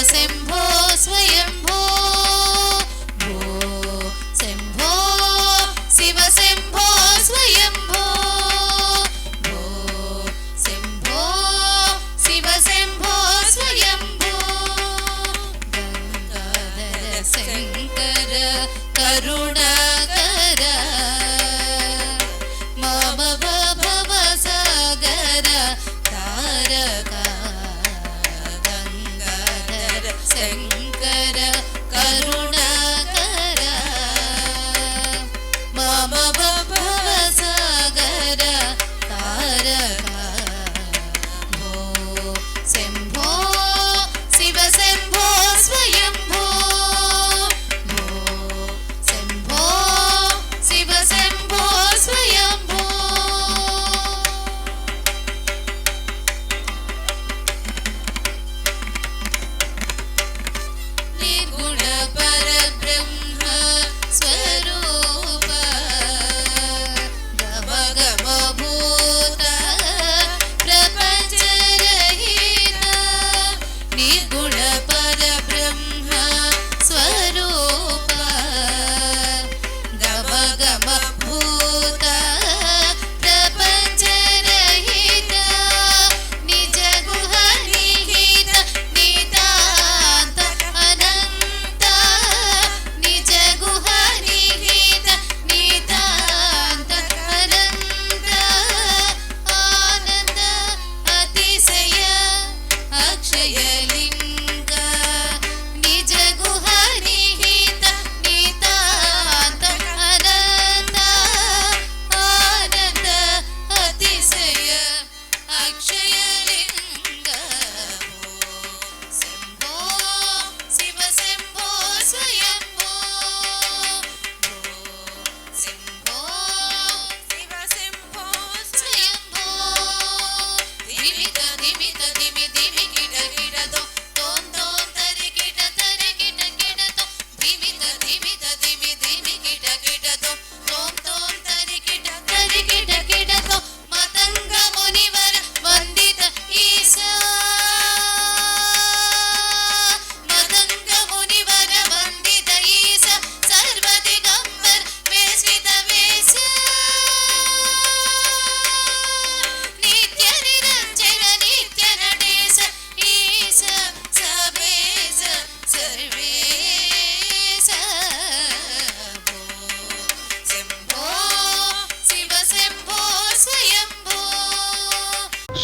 ശിവശംഭോ സ്വയംഭോ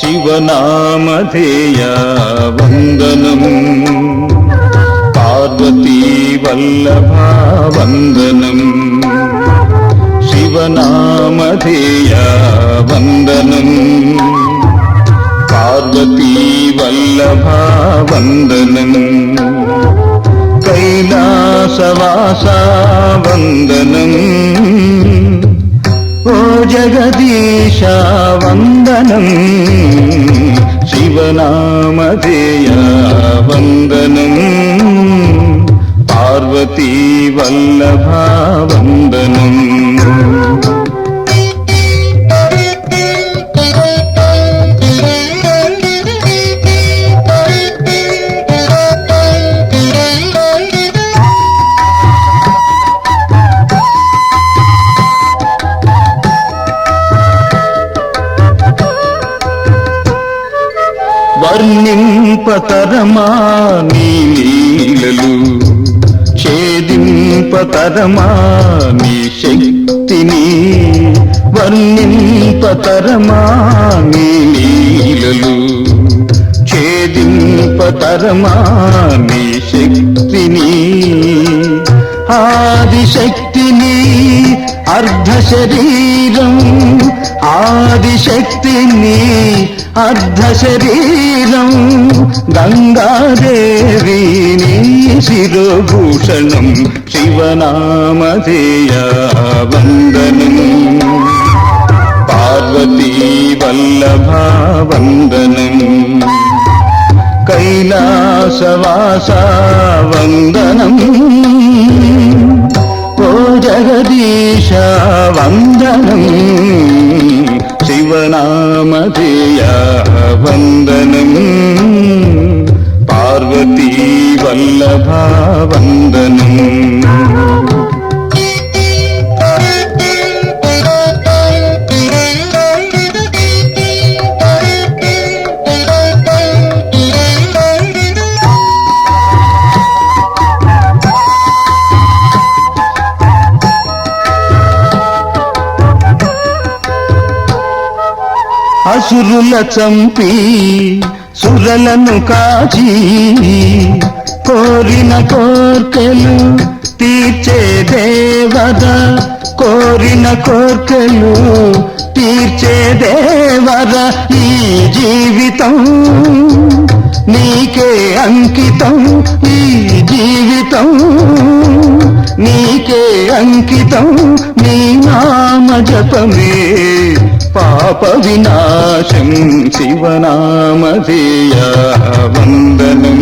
శివనామధేయా వందనం పార్వతీ వల్లభా వందనం శివనామధేయా వందనం పార్వతీ వల్లభా వందనం కైలాసవాసా వందనం ஜெகதீஷா வந்தனம் சிவநாமதேயா வந்தனம் பார்வதி வல்லபா வந்தனம் తరమా నీ నీలలు ఛేదింప తరమా నీ శక్తిని వర్ణింప తరమా నీ నీలలు ఛేదింప తరమా నీ శక్తి ఆదిశక్తిని అర్ధ శరీరం ఆదిశక్తిని అర్ధ శరీరం గంగాదేవి నీ శిరోభూషణం శివనామధేయ వందనం. పార్వతీ వల్లభా వందనం. कैलासवासा वन्दनम् జగదీశ వందనం శివనామధేయ వందనం పార్వతీ వల్లభ అసురుల చంపి సురలను కాచి కోరిన కోర్కెలు తీర్చే దేవద కోరిన కోర్కెలు తీర్చే దేవద ఈ జీవితం. నీకే అంకితం ఈ జీవితం. నీకే అంకితం నీ నామ జపమే పాప వినాశం శివనామధేయ వందనం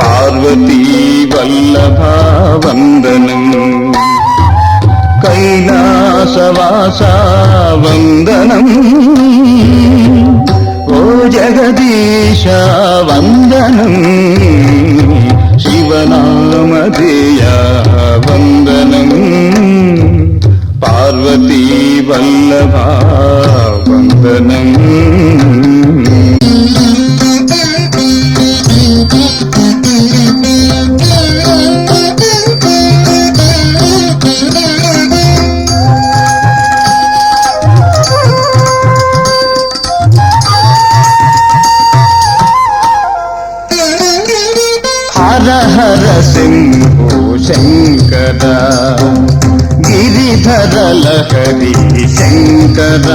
పార్వతీ వల్లభా వందనం కైలాసవాస వందనం ఓ జగదీశ వందనం శివనా వల్లభ వందనం హర హర శంభో శంకర గిరిధరల లహరి శంకర.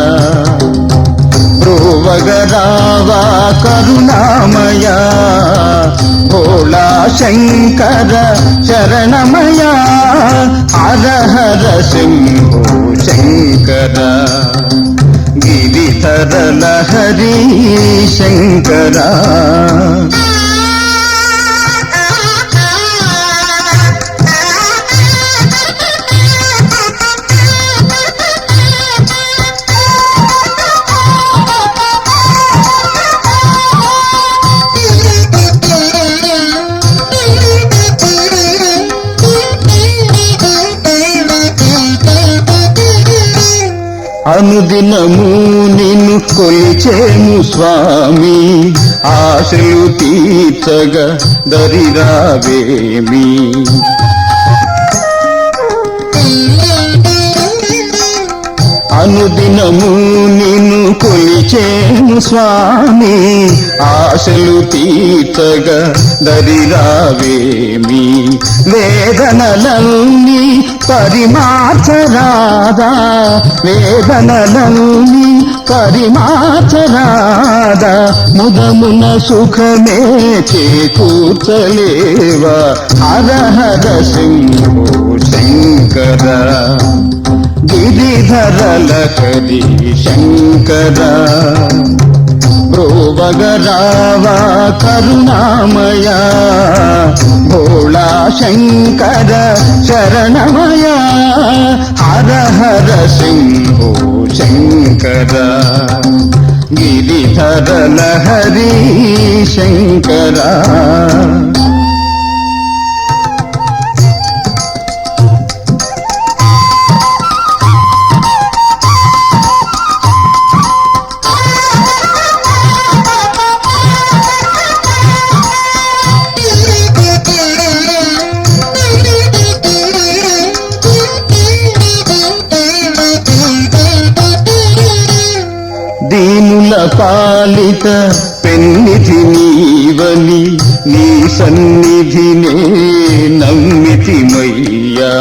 బ్రువగరావా కరుణామయ. భోళా శంకర శరణమయ. హర హర శంభో శంకర గిరిధరల హరి శంకరా. అనుదినము నిన్ను కొలిచేము స్వామి. ఆశలు తీర్చగా దరిరావేమి అనుదినము నిన్ను కొలిచేము స్వామి. ఆశలు తీర్చగా దరిరావేమి వేదనలన్నీ పరిమార్చరాదా వేదనలన్నీ పరిమాచరాదా. ముదమున సుఖమే చేకూర్చలేవా హర హర శంభో శంకర. గిరిధరల లహరి శంకర. ప్రోవగరావా కరుణామయ భోళా శంకర శరణమయ హర హర శంభో శంకర గిరిధర లహరి శంకరా పాలిత పెన్నిధి నీవని నీ సన్నిధినే నమ్మితిమయ్యా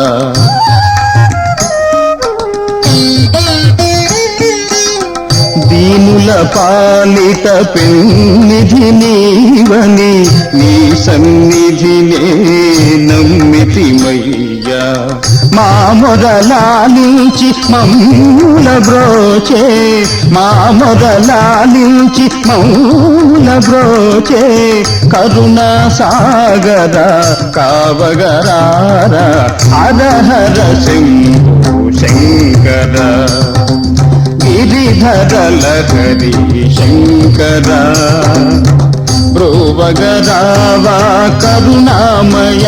దీన మమ్ముల పాలిత పెన్నిధి నీవని నీ సన్నిధినే నమ్మితిమయ్యా మా మొదలాలించి మౌన బ్రోచే మా మొదలాలించి మౌన బ్రోచే కరుణ సాగర కావగరార హర హర శంభు శంకర గిరిధర లహరి శంకర. బ్రువగరావా కరుణామయ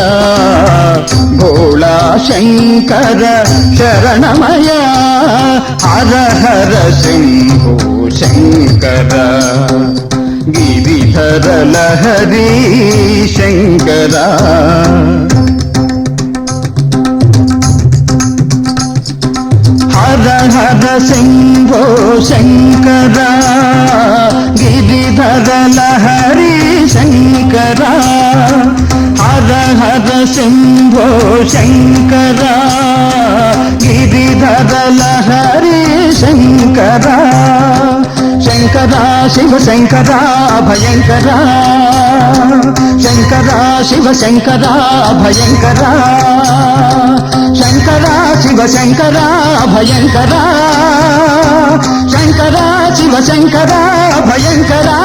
భోళా శంకర శరణమయ హర హర శంభో శంకర గిరిధర లహరి శంకరా. హర శంభో శంకర గిరిధరల హరి శంకర హర హర శంభో శంకర గిరిధరల హరి శంకర శంకరా శివ శంకరా భయంకరా. శంకరా శివ శంకరా భయంకరా. శంకరా శివ శంకరా భయంకరా. శంకరా శివ శంకరా భయంకరా.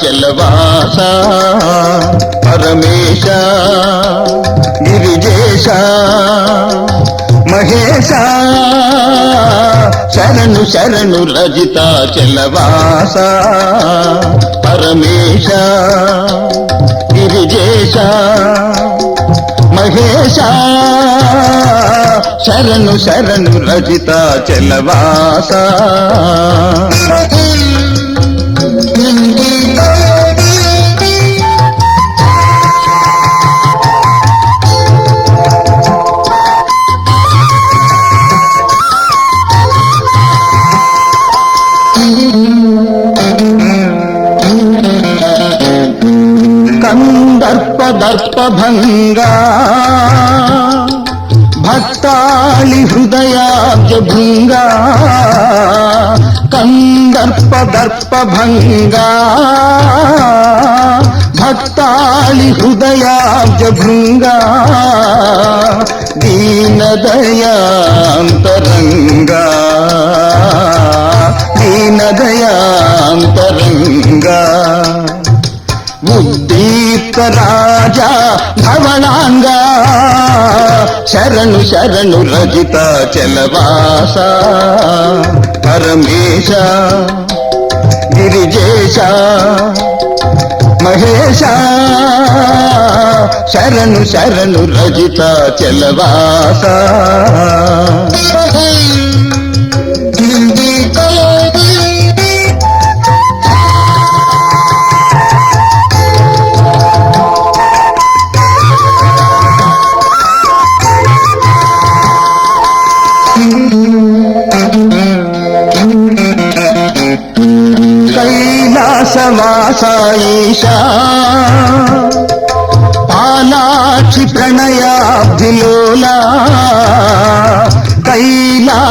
చలవాస పరమేశ గిరిజేశ మహేశ శరణు శరణు రజిత చలవాస పరమేశ గిరిజేశ మహేశ శరణు శరణు రజిత చలవాస భంగా భక్తాళి హృదయాబ్జ భృంగా కందర్ప దర్ప భంగా భక్తాళి హృదయాబ్జ భృంగా దీనదయాంతరంగా. దీనదయాంతరంగా. ఉద్దీప్త రాజా ధవళాంగా శరణు శరణు రజిత చలవాస. పరమేశ గిరిజేశ మహేశ. శరణు శరణు రజిత చలవాస. కైలాసవాసాయిషా పాలాక్షి ప్రణయాబ్ధిలోలా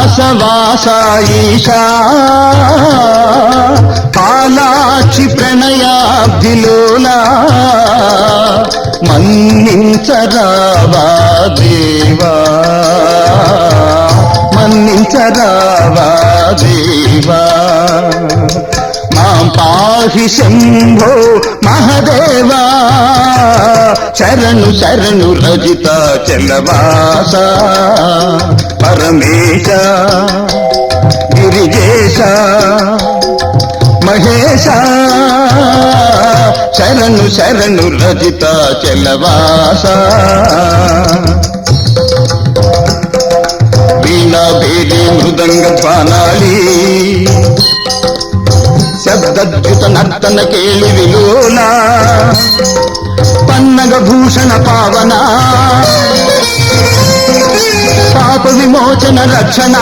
కైలాసవాసాయిషా పాలాక్షి ప్రణయాబ్ధిలోలా మన్నించరావా దేవా మన్నించరావా దేవా. మాం పాహి శంభో మహదేవా. శరణు శరణు రజిత చలవాస పరమేశ గిరిజేశ మహేశ. శరణు శరణు రజిత చలవాస వీణా భేది మృదంగ పానాళీ శబ్దద్యుత నర్తన కేళి విలోల పన్నగ భూషణ పావన పాప విమోచన రక్షణ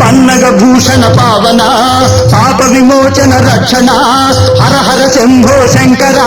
పన్నగ భూషణ పావన పాప విమోచన రక్షణ హర హర శంభో శంకర.